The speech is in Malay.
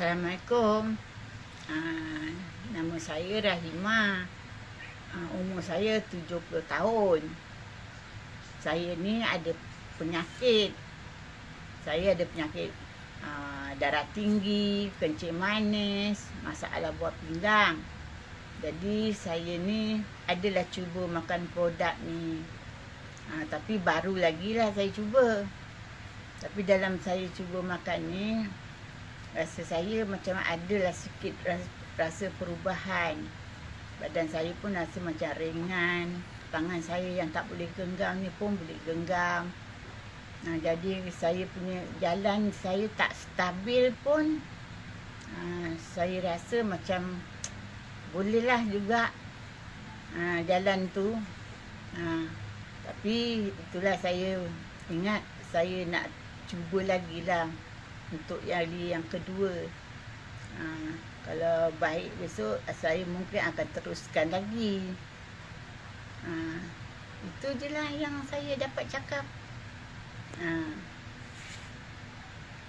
Assalamualaikum. Uh, nama saya Rahima. Uh, umur saya 70 tahun. Saya ni ada penyakit. Saya ada penyakit uh, darah tinggi, kencing manis, masalah buah pinggang. Jadi saya ni adalah cuba makan produk ni. Uh, tapi baru lagi lah saya cuba. Tapi dalam saya cuba makan ni, rasa saya macam adalah sikit rasa, perubahan. Badan saya pun rasa macam ringan. Tangan saya yang tak boleh genggam ni pun boleh genggam. Nah, jadi saya punya jalan saya tak stabil pun. Uh, saya rasa macam bolehlah juga uh, jalan tu. Uh, tapi itulah saya ingat saya nak cuba lagi lah untuk hari yang kedua. Ha, kalau baik besok, saya mungkin akan teruskan lagi. Ha, itu je lah yang saya dapat cakap. Ha.